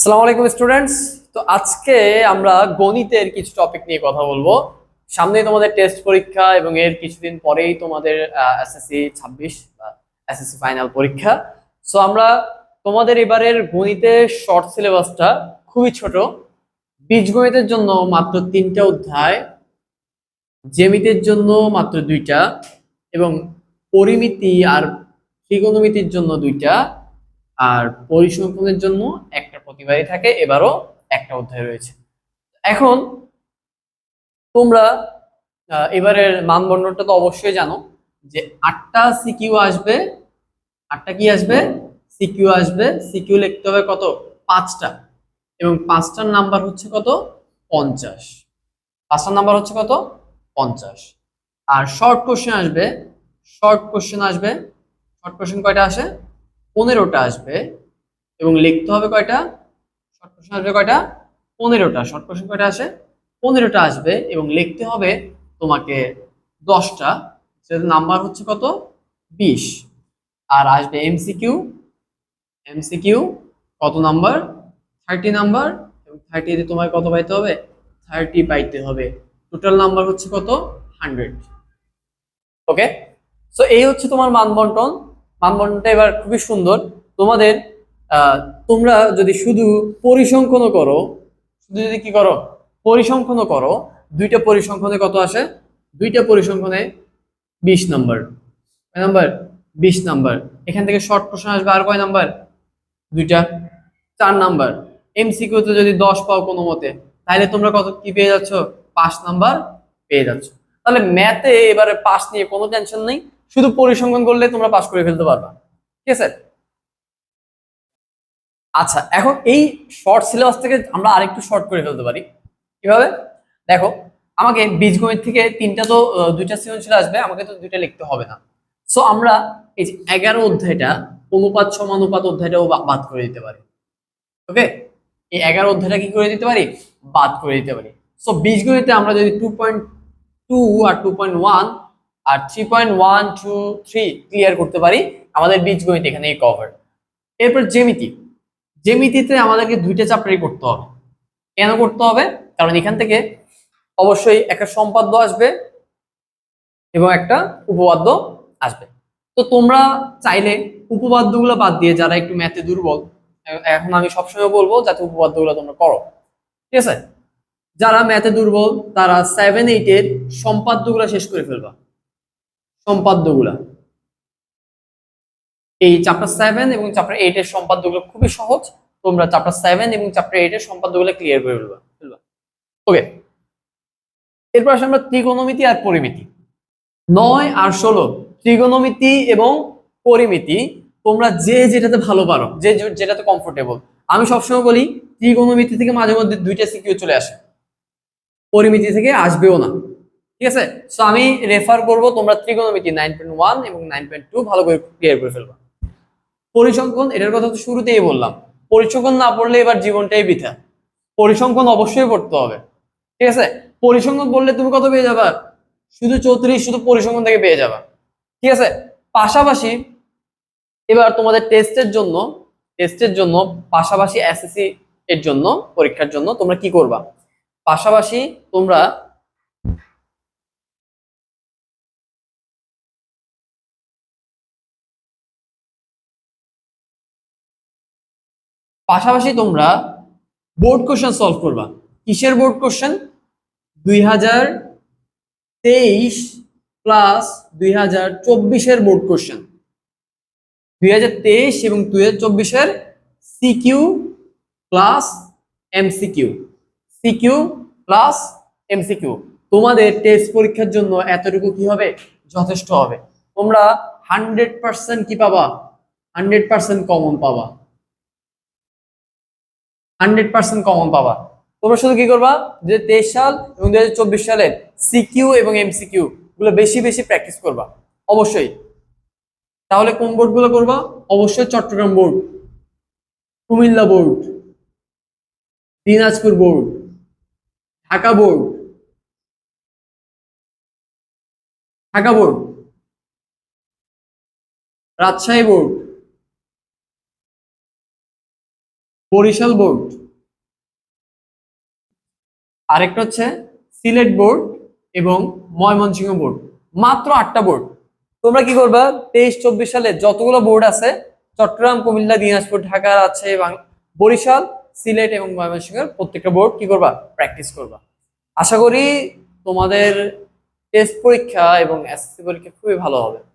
আসসালামু আলাইকুম স্টুডেন্টস তো আজকে আমরা গণিতের কিছু টপিক নিয়ে কথা বলব। সামনেই তোমাদের টেস্ট পরীক্ষা এবং এর কিছুদিন পরেই তোমাদের এসএসসি ছাব্বিশ এসএসসি ফাইনাল পরীক্ষা। সো আমরা তোমাদের এবারের গণিতের শর্ট সিলেবাসটা খুবই ছোট। বীজগণিতের জন্য মাত্র তিনটা অধ্যায়, জ্যামিতির জন্য মাত্র দুইটা এবং পরিমিতি আর ত্রিকোণমিতির জন্য দুইটা। আর পরিসংখ্যানের জন্য একটা প্রতিবারই থাকে, এবারও একটা অধ্যায় রয়েছে। এখন তোমরা এবারের মানদণ্ডটা তো অবশ্যই জানো যে আটটা সিকিউ আসবে, আটটা কি আসবে? সিকিউ আসবে, সিকিউ লিখতে হবে কত? পাঁচটা। এবং পাঁচটার নাম্বার হচ্ছে কত? পঞ্চাশ। পাঁচটার নাম্বার হচ্ছে কত? পঞ্চাশ। আর শর্ট কোশ্চেন আসবে, শর্ট কোশ্চেন আসবে, শর্ট কোশ্চেন কয়টা আসে? পনেরোটা আসবে এবং লিখতে হবে কয়টা? শর্ট কোশ্চেন আসবে কয়টা? পনেরোটা। শর্ট কোশ্চেন কয়টা আসে? পনেরোটা আসবে এবং লিখতে হবে তোমাকে দশটা। সেটার নাম্বার হচ্ছে কত? বিশ। আর আসবে এমসিকিউ এমসিকিউ কত নাম্বার? Thirty number. এবং থার্টিতে তোমায় কত পাইতে হবে? থার্টি পাইতে হবে। টোটাল নাম্বার হচ্ছে কত? হান্ড্রেড। ওকে? সো এই হচ্ছে তোমার মানবন্টন। মানবন্টনটা এবার খুবই সুন্দর। তোমাদের তোমরা যদি শুধু পরিসংখ্যানও করো, শুধু যদি কি করো? পরিসংখ্যানও করো, দুইটা পরিসংখ্যানে কত আসে? দুইটা পরিসংখ্যানে বিশ নাম্বার। কয় নাম্বার? বিশ নাম্বার। এখান থেকে শর্ট প্রশ্ন আসবে আর কয় নাম্বার? দুইটা। চার নাম্বার। এমসিকিউতে যদি দশ পাও কোনো মতে, তাহলে তোমরা কত কি পেয়ে যাচ্ছ? পাঁচ নাম্বার পেয়ে যাচ্ছ। তাহলে ম্যাথে এবারে পাস নিয়ে কোনো টেনশন নেই। শুধু পরিসংখ্যান করলে তোমরা পাস করে ফেলতে পারবা। ঠিক আছে? আচ্ছা এখন এই শর্ট সিলেবাস থেকে আমরা আরেকটু শর্ট করে ফেলতে পারি। কীভাবে? দেখো, আমাকে বীজগণিত থেকে তিনটা তো দুইটা সৃজনশীল আসবে, আমাকে তো দুইটা লিখতে হবে না। সো আমরা এই যে এগারো অধ্যায়টা অনুপাত সমানুপাত অধ্যায়টাও বাদ করে দিতে পারি। ওকে এই এগারো অধ্যায়টা কি করে দিতে পারি? বাদ করে দিতে পারি। সো বীজগণিতে আমরা যদি টু পয়েন্ট টু আর টু পয়েন্ট ওয়ান আর three point one two three clear করতে পারি, আমাদের বীজগণিত এখানেই কভার এরপর জ্যামিতি। জ্যামিতিতে আমাদেরকে দুইটা চ্যাপ্টারই করতে হবে। কেন করতে হবে? কারণ এখান থেকে অবশ্যই একটা সম্পাদ্য আসবে এবং একটা উপপাদ্য আসবে। তো তোমরা চাইলে উপপাদ্যগুলো বাদ দিয়ে যারা একটু ম্যাথে দুর্বল এখন আমি সবসময় বলব যাতে উপপাদ্যগুলো তোমরা করো। ঠিক আছে? যারা ম্যাথে দুর্বল, তারা সেভেন এইটের সম্পাদ্যগুলো শেষ করে ফেলবা। সম্পাদ্যগুলা। এই চ্যাপ্টার সেভেন এবং চ্যাপ্টার এইট এর সম্পাদ্যগুলো খুবই সহজ। তোমরা চ্যাপ্টার সেভেন এবং চ্যাপ্টার এইট এর সম্পাদ্যগুলো ক্লিয়ার করে ফেলবা ফেলবা। ওকে এরপর আসে আমরা আর পরিমিতি। নয় আর ষোলো এবং পরিমিতি, তোমরা যে যেটাতে ভালো পারো, যে যেটাতে কমফোর্টেবল আমি সবসময় বলি, ত্রিকোণমিতি থেকে মাঝে মধ্যে দুইটা সিকিউ চলে আসে। পরিমিতি থেকে আসবেও না। ঠিক আছে? সো আমি রেফার করব তোমরা ত্রিকোণমিতি নাইন পয়েন্ট ওয়ান এবং নাইন পয়েন্ট টু ভালো করে ক্লিয়ার করে ফেলবা। পরিসংখ্যান, এটার কথা তো শুরুতেই বললাম। পরিসংখ্যান না পড়লে এবার জীবনটাই বৃথা। পরিসংখ্যান অবশ্যই পড়তে হবে। ঠিক আছে? পরিসংখ্যান পড়লে তুমি কত পেয়ে যাবা? শুধু চৌত্রিশ, শুধু পরিসংখ্যান থেকে পেয়ে যাবা। ঠিক আছে? পাশাপাশি এবার তোমাদের টেস্টের জন্য টেস্টের জন্য, পাশাপাশি এসএসসি এর জন্য, পরীক্ষার জন্য তোমরা কি করবা? পাশাপাশি তোমরা পাশাপাশি তোমরা বোর্ড কোশ্চেন সলভ করবা। কিসের বোর্ড কোশ্চেন দুই হাজার তেইশ প্লাস দুই হাজার চব্বিশের বোর্ড কোশ্চেন দুই হাজার তেইশ এবং দুই হাজার চব্বিশের CQ plus MCQ CQ plus MCQ তোমাদের টেস্ট পরীক্ষার জন্য এতটুকু কি হবে? যথেষ্ট হবে। তোমরা হান্ড্রেড পার্সেন্ট কি পাবা? হান্ড্রেড পার্সেন্ট কমন পাবা। হান্ড্রেড পার্সেন্ট কমন পাবা। তোমরা শুধু কি করবা? তেইশ সাল এবং দুই হাজার চব্বিশ সালের সিকিউ এবং এমসিকিউ গুলো বেশি বেশি প্র্যাকটিস করবা। অবশ্যই। তাহলে কোন বোর্ডগুলো করবা? অবশ্যই Chattogram board Cumilla board Dinajpur board Dhaka board Dhaka board Rajshahi board Barishal board. আরেকটা হচ্ছে সিলেট বোর্ড এবং ময়মনসিংহ বোর্ড। মাত্র আটটা বোর্ড। তোমরা কি করবা? তেইশ, চব্বিশ সালে যতগুলো বোর্ড আছে, চট্টগ্রাম, কুমিল্লা, দিনাজপুর, ঢাকা আছে বাং- বরিশাল, সিলেট এবং ময়মনসিংহের প্রত্যেকটা বোর্ড কি করবা? প্র্যাকটিস করবা। আশা করি তোমাদের টেস্ট পরীক্ষা এবং এসএসসি পরীক্ষা খুবই ভালো হবে।